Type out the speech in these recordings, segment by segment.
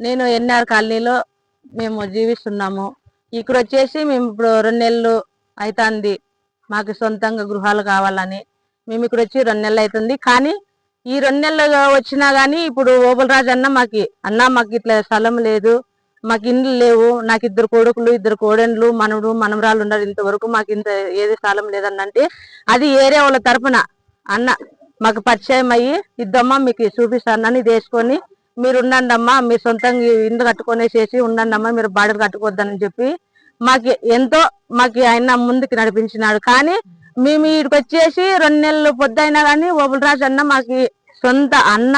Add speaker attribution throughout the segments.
Speaker 1: నేను ఎన్ఆర్ కాలనీలో మేము జీవిస్తున్నాము. ఇక్కడ వచ్చేసి మేము ఇప్పుడు రెండు నెలలు అవుతుంది మాకు సొంతంగా గృహాలు కావాలని. మేము ఇక్కడ వచ్చి రెండు నెలలు అవుతుంది కానీ ఈ రెండు నెలలు వచ్చినా కానీ ఇప్పుడు ఓబులరాజు అన్న మాకి అన్న మాకు ఇట్లా స్థలం లేదు. మాకు ఇండ్లు లేవు. నాకు ఇద్దరు కొడుకులు ఇద్దరు కోడెండ్లు మనవడు మనమరాలు ఉన్నారు ఇంతవరకు. మాకు ఇంత ఏది స్థలం లేదన్న అంటే అది ఏరే వాళ్ళ తరపున అన్న మాకు పరిచయం అయ్యి ఇద్దమ్మా మీకు చూపిస్తానని తీసుకొని వేసుకొని మీరు ఉండండి అమ్మా సొంతంగా ఇండ్లు కట్టుకొనేసేసి ఉండండి అమ్మా మీరు బాడలు కట్టుకోవద్దని చెప్పి మాకు ఎంతో మాకు ఆయన ముందుకు నడిపించినాడు. కానీ మేము ఇక్కడికి వచ్చేసి రెండు నెలలు పొద్దైనా కానీ ఓబులరాజు అన్న మాకు సొంత అన్న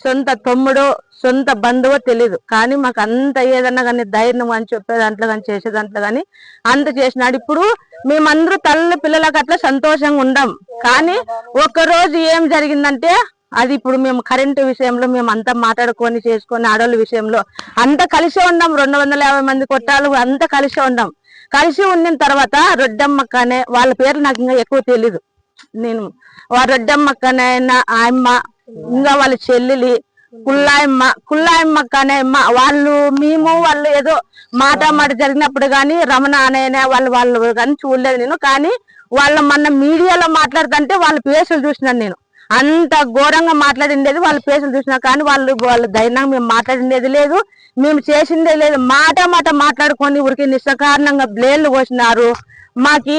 Speaker 1: సొంత తమ్ముడు సొంత బంధువు తెలియదు కానీ మాకు అంత ఏదన్నా కానీ ధైర్యం అని చెప్పే దాంట్లో కానీ చేసే దాంట్లో కానీ అంత చేసినాడు. ఇప్పుడు మేమందరూ తల్లి పిల్లలకు అట్లా సంతోషంగా ఉండం. కానీ ఒక్క రోజు ఏం జరిగిందంటే అది ఇప్పుడు మేము కరెంటు విషయంలో మేము అంతా మాట్లాడుకొని చేసుకొని ఆడవాళ్ళ విషయంలో అంతా కలిసే ఉన్నాం రెండు వందల యాభై మంది కొట్టాలు అంతా కలిసే ఉన్నాం కలిసి ఉండిన తర్వాత రొడ్డమ్మక్క అనే వాళ్ళ పేర్లు నాకు ఇంకా ఎక్కువ తెలీదు. నేను ఆ రొడ్డమ్మక్క అయినా ఆయమ్మ ఇంకా వాళ్ళ చెల్లెలి కుల్లాయమ్మ కుల్లాయమ్మక్క అనే అమ్మ వాళ్ళు మేము వాళ్ళు ఏదో మాట మాట జరిగినప్పుడు కానీ రమణ అనే వాళ్ళు వాళ్ళు కానీ చూడలేదు నేను. కానీ వాళ్ళ మొన్న మీడియాలో మాట్లాడుతుంటే వాళ్ళ పేసులు చూసినాను నేను. అంత ఘోరంగా మాట్లాడిండేది వాళ్ళ పేషెంట్ చూసినా కానీ వాళ్ళు వాళ్ళ ధైర్యంగా మేము మాట్లాడిండేది లేదు. మేము చేసిందే లేదు. మాట మాట మాట్లాడుకొని ఊరికి నిస్సకారణంగా బ్లేన్లు కోసినారు మాకి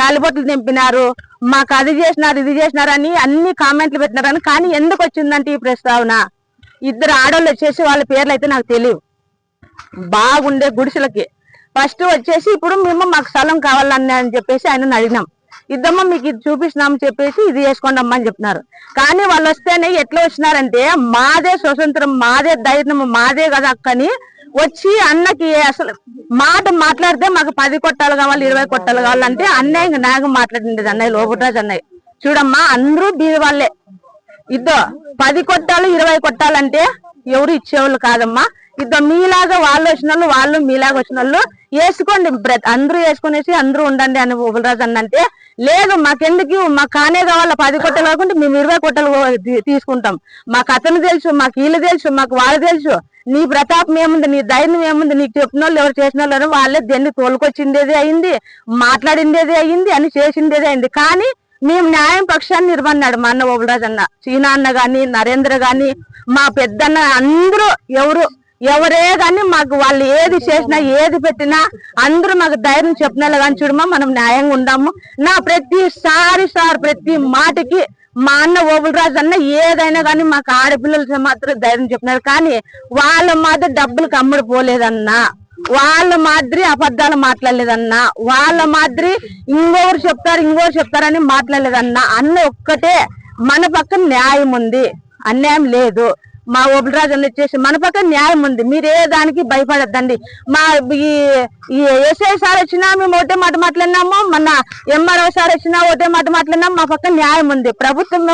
Speaker 1: తాలిబొట్లు తెంపినారు. మాకు అది చేసినారు ఇది చేసినారు అని అన్ని కామెంట్లు పెట్టినారని కానీ ఎందుకు వచ్చిందంటే ఈ ప్రస్తావన? ఇద్దరు ఆడోళ్ళు వచ్చేసి వాళ్ళ పేర్లు అయితే నాకు తెలియవు. బాగుండే గుడిసెలకి. ఫస్ట్ వచ్చేసి ఇప్పుడు మేము మాకు స్థలం కావాలని అని చెప్పేసి ఆయన అడిగినాం. ఇద్దమ్మ మీకు ఇది చూపిస్తున్నాం చెప్పేసి ఇది చేసుకోండి అని చెప్తున్నారు. కానీ వాళ్ళు వస్తేనే ఎట్లా వచ్చినారంటే మాదే స్వతంత్రం మాదే ధైర్యం మాదే కదా అక్కని వచ్చి అన్నకి అసలు మాట మాట్లాడితే మాకు పది కొట్టాలు కావాలి ఇరవై కొట్టాలు కావాలంటే అన్నయ్య ఇంక నాకు మాట్లాడిండేది అన్నయ్య లోపరాజు అన్నయ్య. చూడమ్మా అందరూ బీద వాళ్ళే. ఇద్దో పది కొట్టాలు ఇరవై కొట్టాలంటే ఎవరు ఇచ్చేవాళ్ళు కాదమ్మా. ఇద్దో మీలాగా వాళ్ళు వచ్చిన వాళ్ళు వాళ్ళు మీలాగా వచ్చిన వాళ్ళు వేసుకోండి బ్రత్ అందరూ వేసుకునేసి అందరూ ఉండండి అని ఉపలరాజు అన్నంటే లేదు మాకెందుకు? మాకు కానే కావాలా? పది కొట్టలు కాకుండా మేము ఇరవై కొట్టలు తీసుకుంటాం. మాకు అతను తెలుసు మాకు వీళ్ళు తెలుసు మాకు వాళ్ళు తెలుసు. నీ ప్రతాపం ఏముంది నీ ధైర్యం ఏముంది నీకు చెప్పిన వాళ్ళు ఎవరు చేసిన వాళ్ళు వాళ్ళే దేన్ని తోలుకొచ్చిండేది అయింది మాట్లాడిండేది అయింది అని చేసిండేది అయింది. కానీ మేము న్యాయం పక్షాన్ని నిర్మన్నాడు మా అన్న ఓబులరాజు అన్న చీనా అన్న గాని నరేంద్ర గాని మా పెద్దన్న అందరూ ఎవరు ఎవరే కానీ మాకు వాళ్ళు ఏది చేసినా ఏది పెట్టినా అందరూ మాకు ధైర్యం చెప్పిన కానీ చూడమా మనం న్యాయంగా ఉందాము. నా ప్రతిసారి సార్ ప్రతి మాటకి మా అన్న ఓబులరాజు అన్న ఏదైనా కానీ మాకు ఆడపిల్లలు మాత్రం ధైర్యం చెప్పినారు. కానీ వాళ్ళ మాత్రం డబ్బులకు కమ్ముడు పోలేదన్నా. వాళ్ళ మాదిరి అబద్ధాలు మాట్లాడలేదన్నా. వాళ్ళ మాదిరి ఇంకొకరు చెప్తారు ఇంకొకరు చెప్తారని మాట్లాడలేదన్నా. అన్న ఒక్కటే మన పక్కన న్యాయం ఉంది. అన్యాయం లేదు. మా ఓబులరాజు అన్న వచ్చేసి మన పక్కన న్యాయం ఉంది. మీరు ఏ దానికి భయపడద్దండి. మా ఈ ఎస్ఐ సార్ వచ్చినా మేము ఒకటే మాట మాట్లాడినాము. మన ఎంఆర్ఓ సార్ వచ్చినా ఒకటే మాట మాట్లాడినాము. మా పక్కన న్యాయం ఉంది. ప్రభుత్వం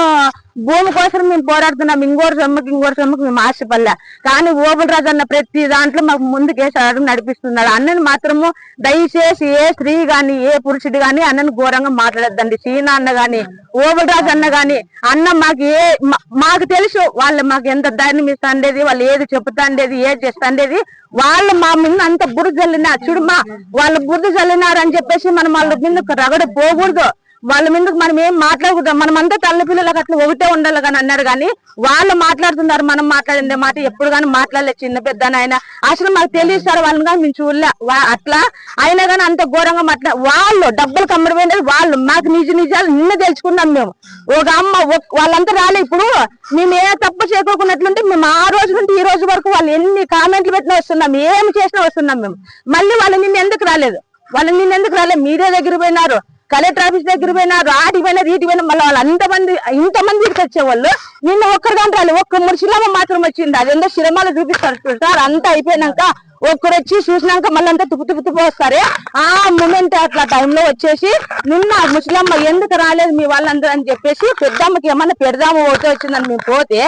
Speaker 1: భూమి కోసం మేము పోరాడుతున్నాం ఇంకోటి సొమ్మకి ఇంకోటి సొమ్మకి మేము ఆశపడలే. కానీ ఓబులరాజు అన్న ప్రతి దాంట్లో మాకు ముందుకేసి అడుగు నడిపిస్తున్నాడు. అన్నని మాత్రము దయచేసి ఏ స్త్రీ గాని ఏ పురుషుడు గాని అన్నని ఘోరంగా మాట్లాడద్దండి. సీనా అన్న గాని ఓబులరాజు అన్న గాని అన్న మాకు ఏ మా- మాకు తెలుసు. వాళ్ళు మాకు ఎంత దాన్ని మిస్ అండేది వాళ్ళు ఏది చెప్తాండేది ఏది చేస్తాండేది వాళ్ళు మా మీద అంత బురద చల్లినా మా వాళ్ళు బురద చల్లినారని చెప్పేసి మనం వాళ్ళ ముందు రగడ పోకూడదు. వాళ్ళ మీదకి మనం ఏం మాట్లాడుకుంటాం మనం అంతా తల్లి పిల్లలకు అట్లా ఒకటే ఉండాలి కానీ అన్నారు కానీ వాళ్ళు మాట్లాడుతున్నారు. మనం మాట్లాడిందే మాట ఎప్పుడు కానీ మాట్లాడలేదు చిన్న పెద్ద ఆయన అసలు మాకు తెలియస్తారు వాళ్ళని కానీ మేము చూడలే. వా- అట్లా అయినా కానీ అంత ఘోరంగా మాట్లా వాళ్ళు డబ్బులు కమ్మడిపోయినది వాళ్ళు మాకు నిజ నిజాలు నిన్న తెలుసుకున్నాం మేము. ఒక అమ్మ వాళ్ళంతా రాలే ఇప్పుడు. మేము ఏ తప్పు చేకోకున్నట్లుంటే మేము ఆ రోజు నుండి ఈ రోజు వరకు వాళ్ళు ఎన్ని కామెంట్లు పెట్టినా వస్తున్నాం. ఏమి చేసినా వస్తున్నాం మేము. మళ్ళీ వాళ్ళు నిన్న ఎందుకు రాలేదు? వాళ్ళు నిన్న ఎందుకు రాలేదు? మీరే దగ్గర పోయినారు. కలెక్టర్ ఆఫీస్ దగ్గర పోయినా ఆటికి పోయినా రీటి పోయినా మళ్ళీ వాళ్ళు అంతమంది ఇంతమంది వచ్చేవాళ్ళు. నిన్న ఒక్కరు కానీ రాలేదు ఒక్క మురిశిలమ్మ మాత్రం వచ్చింది. అదేందో సినిమాలు చూపిస్తారు చూస్తారు అంతా అయిపోయినాక ఒక్కరు వచ్చి చూసినాక మళ్ళంతా అంతా తుప్పు తుప్పు తుప్పు వస్తారే. ఆ మూమెంట్ అట్లా టైంలో వచ్చేసి నిన్న ముసలమ్మ ఎందుకు రాలేదు మీ వాళ్ళందరూ? అని చెప్పేసి పెద్దమ్మకి ఏమన్నా పెడదాము ఓటే వచ్చిందని మేము పోతే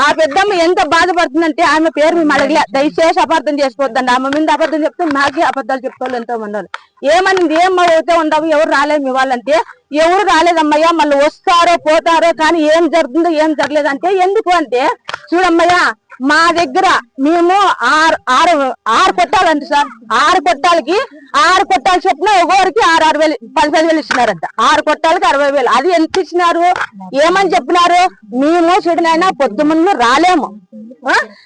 Speaker 1: ఆ పెద్దమ్మ ఎంత బాధపడుతుందంటే ఆమె పేరు మేము అడగలే. దయచేసి అబద్ధం చేసుకోవద్దండి. ఆమె మీద అబద్ధం చెప్తే నాకే అబద్ధాలు చెప్పుకోవాలి ఎంతో మంది ఏమనింది? ఏం అయితే ఉండవు? ఎవరు రాలేదు మీ వాళ్ళంటే? ఎవరు రాలేదమ్మయ్యా. మళ్ళీ వస్తారో పోతారో కానీ ఏం జరుగుతుందో ఏం జరగలేదంటే ఎందుకు? అంటే చూడమ్మయ్యా మా దగ్గర మేము ఆరు ఆరు ఆరు కొట్టాలండి సార్. ఆరు కొట్టాలకి ఆరు కొట్టాలు చెప్పిన ఒక్కొక్కరికి ఆరు ఆరు వేలు పదిహేను వేలు ఇచ్చినారంట ఆరు కొట్టాలకి అరవై వేలు. అది ఎంత ఇచ్చినారు? ఏమని చెప్పినారు? మేము చూడనైనా పొద్దుమున్న రాలేము.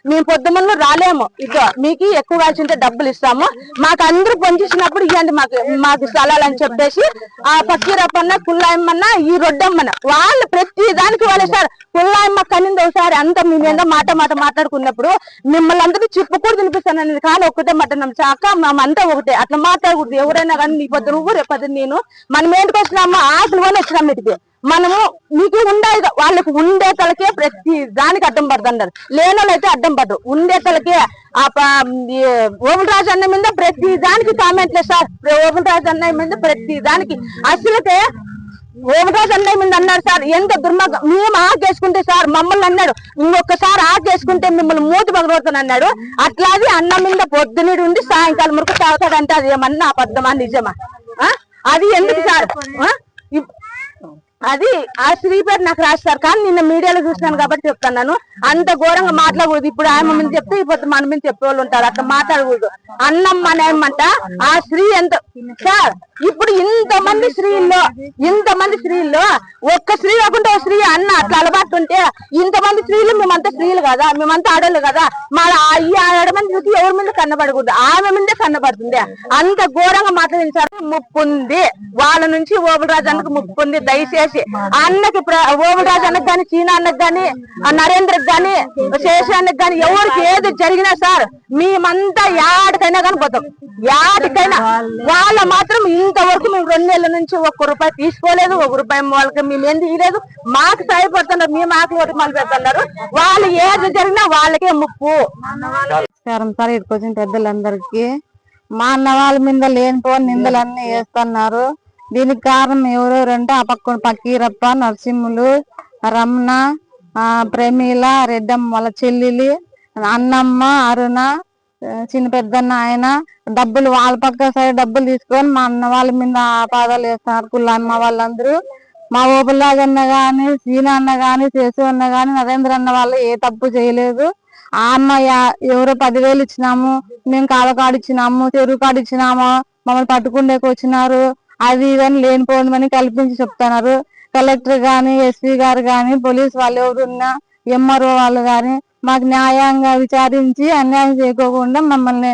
Speaker 1: మేము పొద్దుమన్న రాలేము. ఇదో మీకు ఎక్కువ కాల్చింటే డబ్బులు ఇస్తాము. మాకు అందరూ పంచిచ్చినప్పుడు ఇవ్వండి మాకు మాకు స్థలాలు అని చెప్పేసి ఆ పక్కీరప్పన్న కుల్లాయమ్మన్న ఈ రొడ్డమ్మన్న వాళ్ళు ప్రతి దానికి వాళ్ళే సార్ కుల్లాయమ్మ కనింది ఒకసారి అంతా మేమేందో మాట మాట మాట్లాడుకున్నప్పుడు మిమ్మల్ని అందరూ చెప్పుకూడదు తినిపిస్తాను అనేది కానీ ఒక్కటే మటన్ చాక మేమంతా ఒకటే. అట్లా మాట్లాడకూడదు. ఎవరైనా కానీ నీ పొద్దు నువ్వు రేపు నేను. మనం ఏంటికి వచ్చినామా ఆకలి వల్ల వచ్చినాం ఇటుకి మనము మీకు ఉండే వాళ్ళకి ఉండే తలకే ప్రతి దానికి అడ్డం పడుతున్నారు లేని అయితే అడ్డం పడరు. ఉండే తలకే ఆ ఓపెన్ రాజు అన్న మీద ప్రతి దానికి కామెంట్లే సార్. ఓపెన్ రాజు అన్న మీద ప్రతి దానికి. అసలుకే ఓమరాజు అన్నయ్య మీద అన్నారు సార్. ఎంత దుర్మార్గం. మేము ఆకేసుకుంటే సార్ మమ్మల్ని అన్నాడు. ఇంకొకసారి ఆకేసుకుంటే మిమ్మల్ని మూతి పగలవుతాను అన్నాడు. అట్లాగే అన్నం మీద పొద్దునీడు ఉండి సాయంకాలం వరకు తాగుతాడంటే అది ఏమన్నా అబద్ధమా? నిజమా? ఆ? అది ఎందుకు సార్? ఆ? అది ఆ స్త్రీ పేరు నాకు రాస్తారు. కానీ నిన్న మీడియాలో చూసినాను కాబట్టి చెప్తున్నాను. అంత ఘోరంగా మాట్లాడకూడదు. ఇప్పుడు ఆమె మీద చెప్తే ఇప్పుడు మన మీద చెప్పే వాళ్ళు ఉంటారు. అట్లా మాట్లాడకూడదు. అన్నం అనేమంట ఆ స్త్రీ ఎంత సార్ ఇప్పుడు ఇంత మంది స్త్రీల్లో ఇంత మంది స్త్రీల్లో ఒక్క స్త్రీ కాకుండా ఒక స్త్రీ అన్న అట్లా అలవాటు ఉంటే ఇంతమంది స్త్రీలు మేమంతా స్త్రీలు కదా మేమంతా ఆడోళ్ళు కదా. మన ఈ ఆడమంది చూసి ఎవరి మీద కన్నబడకూడదు. ఆమె మీదే కన్నబడుతుంది. అంత ఘోరంగా మాట్లాడించారు ముప్పు ఉంది. వాళ్ళ నుంచి ఓబురాజు అన్నకు ముప్పు ఉంది. దయచేసి అన్నకి ఓబురాజు అన్నకు గాని చీనా అన్నకు గాని ఆ నరేంద్రకు గాని శేష అన్నకు గాని ఎవరికి ఏది జరిగినా సార్ మేమంతా యాడికైనా కానీ పోతాం. యాడికైనా. వాళ్ళ మాత్రం ఇంతవరకు మేము రెండు నెలల నుంచి ఒక్క రూపాయి తీసుకోలేదు ఒక రూపాయి వాళ్ళకి మేము ఏం తీయలేదు. మాకు సహాయపడుతున్నారు మేము ఆకలి ఒకటి మళ్ళీ పెడుతున్నారు. వాళ్ళు ఏది జరిగినా వాళ్ళకే ముప్పు.
Speaker 2: నమస్కారం సార్ ఇక్కడికి వచ్చిన పెద్దలందరికీ. మా అన్న వాళ్ళ మీద లేనిపోని నిందలన్నీ వేస్తున్నారు. దీనికి కారణం ఎవరెవరంటే ఆ పక్క పక్కీరప్ప నరసింహులు రమణ ప్రమీల రెడ్డమ్మ వాళ్ళ చెల్లెలి అన్నమ్మ అరుణ చిన్న పెద్దన్న ఆయన డబ్బులు వాళ్ళ పక్క సైడ్ డబ్బులు తీసుకొని మా అన్న వాళ్ళ మీద ఆపాదాలు వేస్తున్నారు. కుళ్ళమ్మ వాళ్ళందరూ. మా ఓపులాగన్న గాని సీన అన్న గాని శేషు అన్న గాని నరేంద్ర అన్న వాళ్ళు ఏ తప్పు చేయలేదు. ఆ అమ్మ యా- ఎవరో పదివేలు ఇచ్చినాము మేము కాళ్ళ కాడు ఇచ్చినాము చెరువు కాడిచ్చినాము మమ్మల్ని పట్టుకుండేకి వచ్చినారు. అది ఇదని లేనిపోయిందని కల్పించి చెప్తున్నారు. కలెక్టర్ గాని ఎస్పీ గారు గాని పోలీస్ వాళ్ళు ఎవరున్నా ఎంఆర్ఓ వాళ్ళు గాని మాకు న్యాయంగా విచారించి అన్యాయం చేయకోకుండా మమ్మల్ని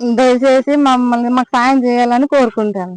Speaker 2: దయచేసి మమ్మల్ని మాకు సాయం చేయాలని కోరుకుంటాను.